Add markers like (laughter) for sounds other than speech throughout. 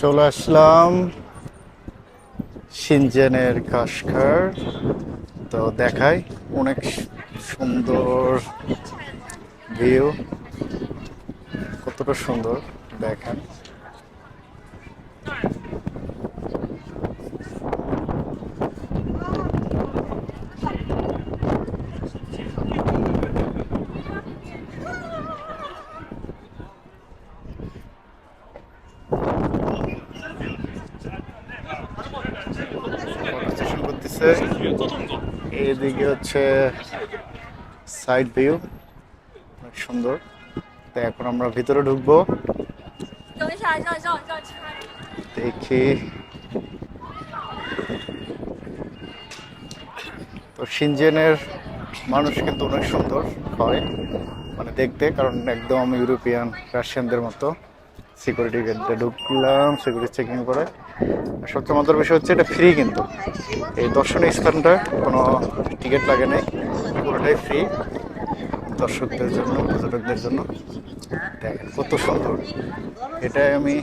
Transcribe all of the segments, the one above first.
চলে আসলাম সিনজেনের কাশখার তো দেখাই অনেক সুন্দর ভিউ। কতটা সুন্দর দেখেন। এদিকে হচ্ছে সাইড ভিউ অনেক সুন্দর। তো এখন আমরা ভিতরে ঢুকবো। দেখি। তো সিনজেনের মানুষ কিন্তু অনেক সুন্দর হয় মানে দেখতে, কারণ একদম ইউরোপিয়ান রাশিয়ানদের মতো। সিকিউরিটি গেটে ঢুকলাম সিকিউরিটি চেকিং করে। সবচেয়ে মজার বিষয় হচ্ছে এটা ফ্রি কিন্তু। এই দর্শনীয় স্থানটা কোনো টিকিট লাগে নাই, পুরোটাই ফ্রি দর্শকদের জন্য, পর্যটকদের জন্য। দেখেন কত সুন্দর। এটা আমি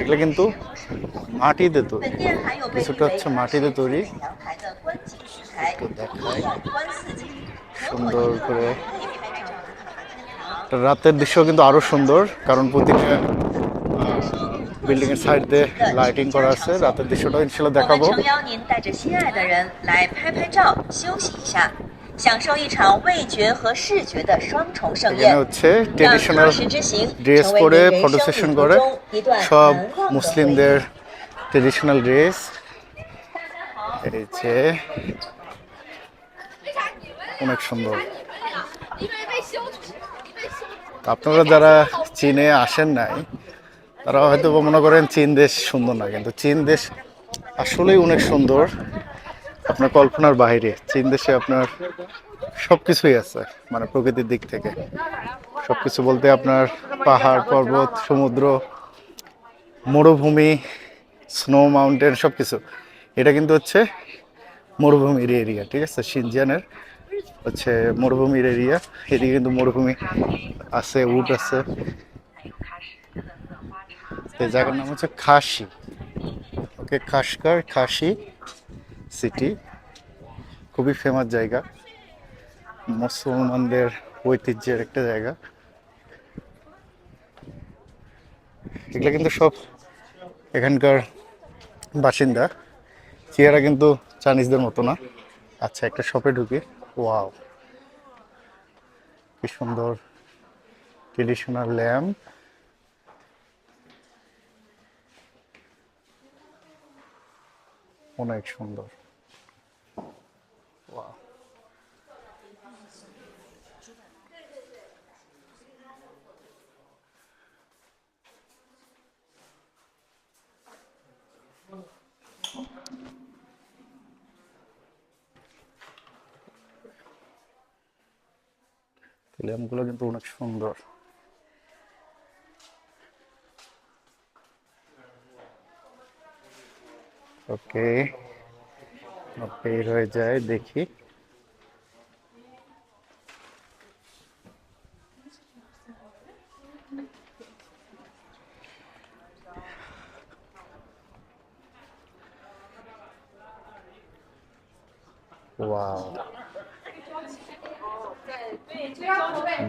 এগুলো কিন্তু মাটিতে তৈরি। কিছুটা হচ্ছে মাটিতে তৈরি। সুন্দর করে। রাতের দৃশ্য কিন্তু আরও সুন্দর, কারণ প্রতিটা বিল্ডিং এর সাইড দিয়ে লাইটিং করা আছে। রাতের দৃশ্যটা ইনশাআল্লাহ দেখাবো। হচ্ছে ট্রেডিশনাল ড্রেস পরে ফটো সেশন করে। সব মুসলিমদের ট্রেডিশনাল ড্রেস এই অনেক সুন্দর। আপনারা যারা চীনে আসেন নাই তারা হয়তো মনে করেন চীন দেশ সুন্দর না, কিন্তু চীন দেশ আসলেই অনেক সুন্দর। আপনার কল্পনার বাইরে, চীন দেশে আপনার সব কিছুই আছে মানে প্রকৃতির দিক থেকে। সব কিছু বলতে আপনার পাহাড়, পর্বত, সমুদ্র, মরুভূমি স্নো মাউন্টেন সব কিছু এটা কিন্তু হচ্ছে মরুভূমির এরিয়া ঠিক আছে? সিনজিয়ানের হচ্ছে মরুভূমির এরিয়া এদিকে কিন্তু মরুভূমি আছে, উট আছে। এই জায়গার নাম হচ্ছে খাসি। ওকে খাসকার খাসি সিটি খুবই ফেমাস জায়গা। মুসলমানদের ঐতিহ্যের একটা জায়গা। এগুলো কিন্তু সব এখানকার বাসিন্দা। চেহারা কিন্তু চাইনিজদের মতো না। আচ্ছা একটা শপে ঢুকি। ওয়াও। কি সুন্দর ট্রেডিশনাল ল্যাম্প অনেক সুন্দর. ল্যাম্পগুলো কিন্তু অনেক সুন্দর ওকে বের হয়ে যায় দেখি। ওয়াও।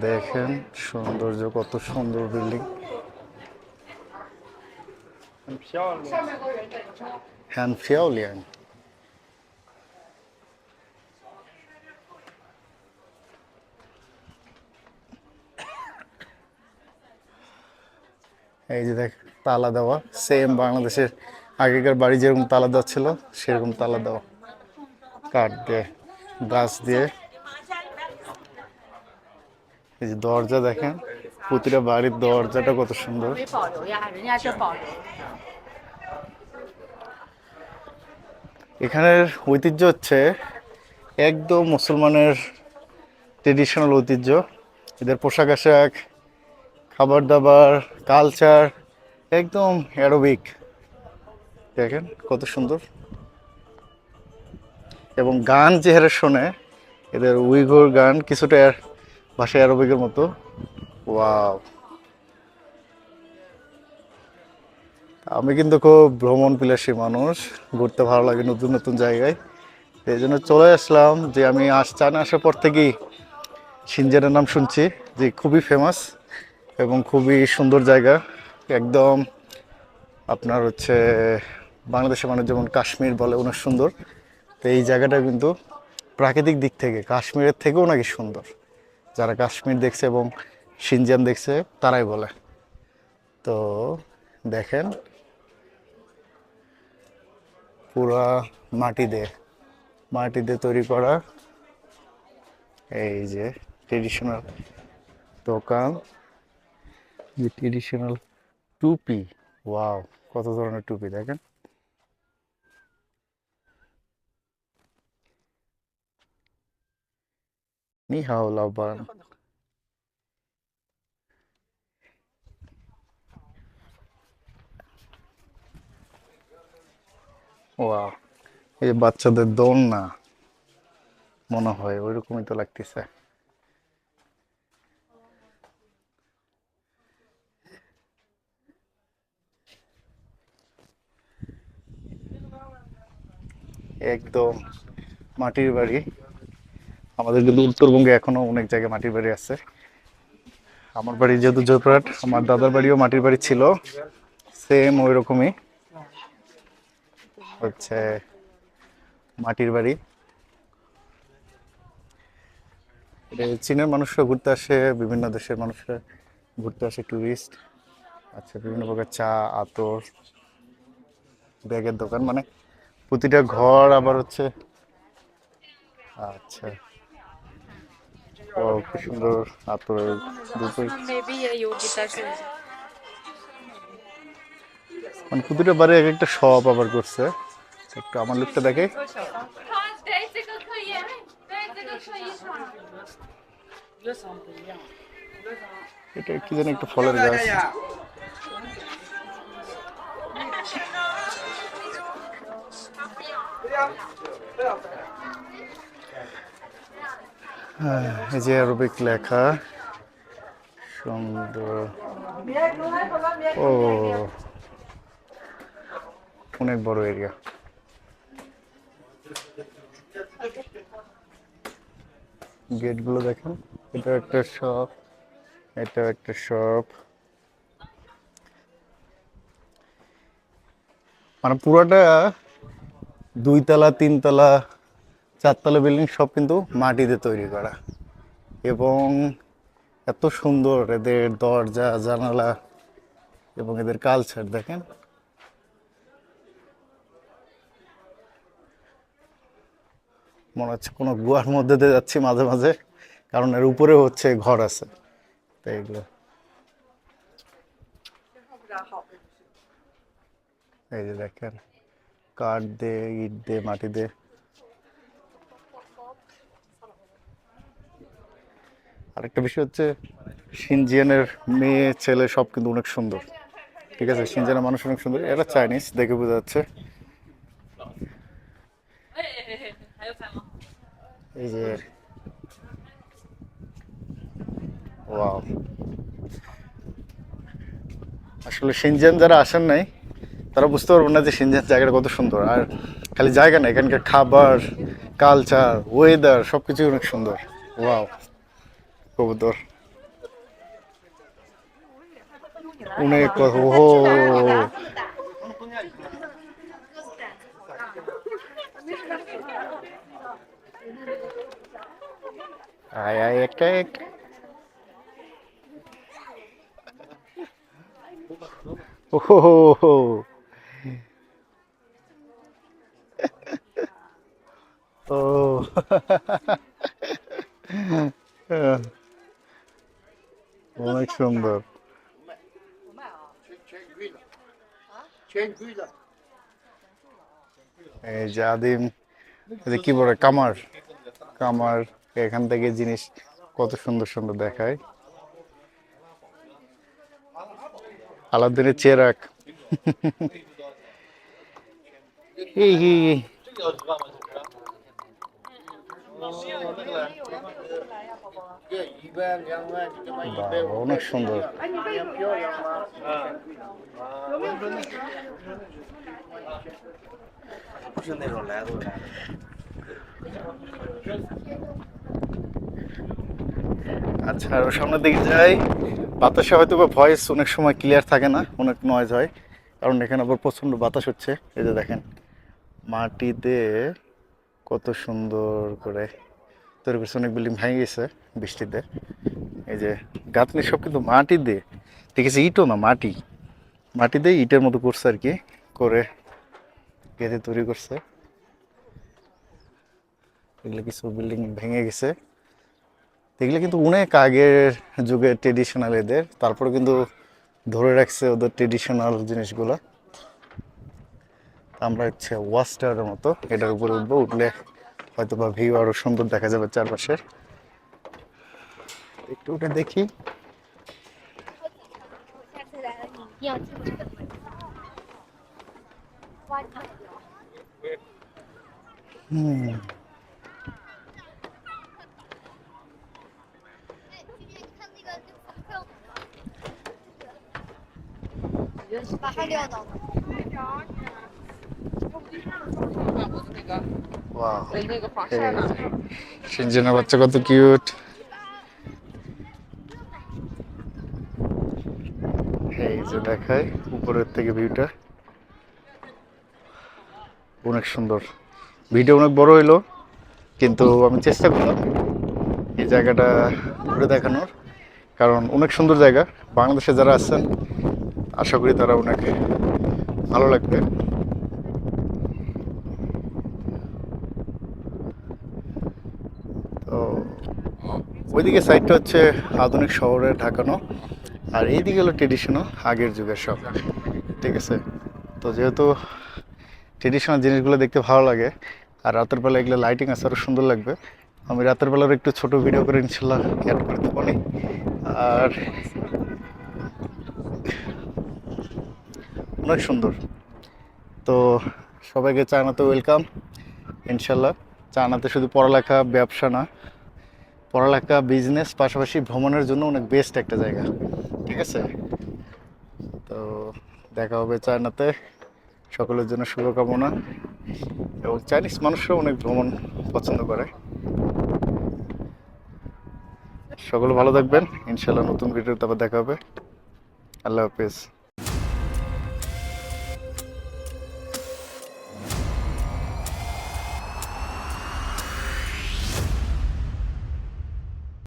দেখেন সৌন্দর্য কত সুন্দর বিল্ডিং। 很漂亮。 很漂亮 এই যে দেখ তালা দেওয়া সেম বাংলাদেশের আগেকার বাড়ি যেরকম তালা দেওয়া ছিল সেরকম তালা দেওয়া কাঠ দিয়ে গাছ দিয়ে এই যে দরজা দেখেন প্রতিটা বাড়ির দরজাটা কত সুন্দর। এখানের ঐতিহ্য হচ্ছে একদম মুসলমানের ট্রেডিশনাল ঐতিহ্য। এদের পোশাক আশাক খাবার দাবার কালচার একদম অ্যারোবিক দেখেন কত সুন্দর। এবং গান যে হারে শোনে এদের উইঘুর গান কিছুটা ভাষা অ্যারোবিকের মতো। ওয়াও আমি কিন্তু খুব ভ্রমণ বিলাসী মানুষ, ঘুরতে ভালো লাগে নতুন নতুন জায়গায়। এই জন্য চলে আসলাম যে আমি আস চায়না আসার পর থেকেই সিনজেনের নাম শুনছি, যে খুবই ফেমাস এবং খুবই সুন্দর জায়গা। একদম আপনার হচ্ছে বাংলাদেশের মানুষ যেমন কাশ্মীর বলে অনেক সুন্দর তো এই জায়গাটা কিন্তু প্রাকৃতিক দিক থেকে, কাশ্মীরের থেকেও নাকি সুন্দর। যারা কাশ্মীর দেখছে এবং সিনজান দেখছে, তারাই বলে। তো দেখেন, পুরা মাটি দিয়ে মাটি দিয়ে তৈরি করা এই যে ট্রেডিশনাল দোকান, যে ট্রেডিশনাল টুপি। ওয়াও, কত ধরনের টুপি, দেখেন। নি হাও ওয়াও এই বাচ্চাদের বাচ্চাদের দোলনা মনে হয় ওইরকমই তো লাগতেছে। একদম মাটির বাড়ি। আমাদের কিন্তু উত্তরবঙ্গে এখনও অনেক জায়গায় মাটির বাড়ি আছে। আমার বাড়ি যেহেতু জয়পুরহাট, আমার দাদার বাড়িও মাটির বাড়ি ছিল। সেম ওই রকমই হচ্ছে মাটির বাড়ি। চীনের মানুষরা ঘুরতে আসে বিভিন্ন দেশের মানুষরা ঘুরতে আসে ট্যুরিস্ট আচ্ছা বিভিন্ন প্রকার চা আতর ব্যাগের দোকান মানে প্রতিটা ঘর আবার হচ্ছে আচ্ছা। কি সুন্দর আতর মানে প্রতিটা বারে এক একটা শপ আবার করছে। একটু আমার লুকটা দেখে। এটা কি যেন একটু ফলের গাছ। হ্যাঁ এই যে অ্যারোবিক লেখা। সুন্দর। ও, অনেক বড় এরিয়া গেটগুলো দেখেন। এটা একটা শপ এটা একটা শপ মানে পুরোটা দুইতলা, তিনতলা, চারতলা বিল্ডিং সব কিন্তু মাটিতে তৈরি করা। এবং এত সুন্দর এদের দরজা, জানালা এবং এদের কালচার দেখেন। মনে হচ্ছে কোনো গুহার মধ্যে দিয়ে যাচ্ছি মাঝে মাঝে, কারণ এর উপরে হচ্ছে ঘর আছে। তাই এগুলো। এই যে দেখেন, কাঠ দিয়ে, ইট দিয়ে, মাটি দিয়ে। আরেকটা বিষয় হচ্ছে, সিনজিয়ানের মেয়ে, ছেলে সব কিন্তু অনেক সুন্দর। ঠিক আছে, সিনজিয়ানের মানুষ অনেক সুন্দর। এরা চাইনিজ দেখে বোঝা যাচ্ছে। এই যে আসলে সিনজেন যারা আসেন নাই, তারা বুঝতে পারবেন না যে সিনজেন জায়গাটা কত সুন্দর। আর খালি জায়গা না, এখানকার খাবার কালচার ওয়েদার সব কিছুই অনেক সুন্দর। ওয়াও, কবুতর। অনেক ও আয় আয় একটা এক। ও ও। অনেক সুন্দর। এই যে আদিম কি বলে? কামার। কামার। এখান থেকে জিনিস কত সুন্দর সুন্দর দেখায়। আলাদিনের চেরাক। (laughs) অনেক সুন্দর। আচ্ছা আর সামনের দিকে যাই। বাতাসে হয়তো বা ভয়েস অনেক সময় ক্লিয়ার থাকে না, অনেক নয়েজ হয়। কারণ এখানে আবার প্রচণ্ড বাতাস হচ্ছে। এই যে দেখেন, মাটিতে কত সুন্দর করে তৈরি করছে। অনেক বিল্ডিং ভেঙে গেছে বৃষ্টিতে। এই যে গাঁথনি সব কিন্তু মাটি দিয়ে দেখেছি ইটও না, মাটি। মাটি দিয়ে ইটের মতো করছে আর কি, করে গেঁথে তৈরি করছে। এগুলো কিছু বিল্ডিং ভেঙে গেছে। এগুলো কিন্তু অনেক আগের যুগের ট্রেডিশনাল এদের। তারপরে কিন্তু ধরে রাখছে ওদের ট্রেডিশনাল জিনিসগুলো। আমরা হচ্ছে ওয়াস্টারের মতো, এটার উপরে উঠবো, উঠলে হয়তো বা ভিউ আরও সুন্দর দেখা যাবে চারপাশের একটু উঠে দেখি। হুম। 把它撂倒。 ওয়াও সিনজেনের বাচ্চা কত কিউট এই যে দেখায় উপরের থেকে ভিউটা অনেক সুন্দর ভিডিও অনেক বড় হইলো কিন্তু আমি চেষ্টা করলাম এই জায়গাটা ঘুরে দেখানোর কারণ অনেক সুন্দর জায়গা বাংলাদেশে যারা আছেন আশা করি তারা ওনাকে ভালো লাগবে। তো, ওইদিকে সাইডটা হচ্ছে আধুনিক শহরে ঢাকানো, আর এইদিকে হলো ট্রেডিশনাল আগের যুগের সব। ঠিক আছে? তো যেহেতু ট্রেডিশনাল জিনিসগুলো দেখতে ভালো লাগে, আর রাতের বেলা এগুলো লাইটিং আছে আরও সুন্দর লাগবে। আমি রাতের বেলার একটু ছোট ভিডিও করে ইনশাল্লাহ অ্যাড করে দেবো আর অনেক সুন্দর। তো সবাইকে চায়নাতে ওয়েলকাম ইনশাল্লাহ। চায়নাতে শুধু পড়ালেখা, ব্যবসা না, পড়ালেখা বিজনেস পাশাপাশি ভ্রমণের জন্য অনেক বেস্ট একটা জায়গা। ঠিক আছে? তো দেখা হবে চায়নাতে। সকলের জন্য শুভকামনা। এবং চাইনিজ মানুষরাও অনেক ভ্রমণ পছন্দ করে। সকলে ভালো থাকবেন। ইনশাল্লাহ নতুন ভিডিওতে আবার দেখা হবে। আল্লাহ হাফিজ।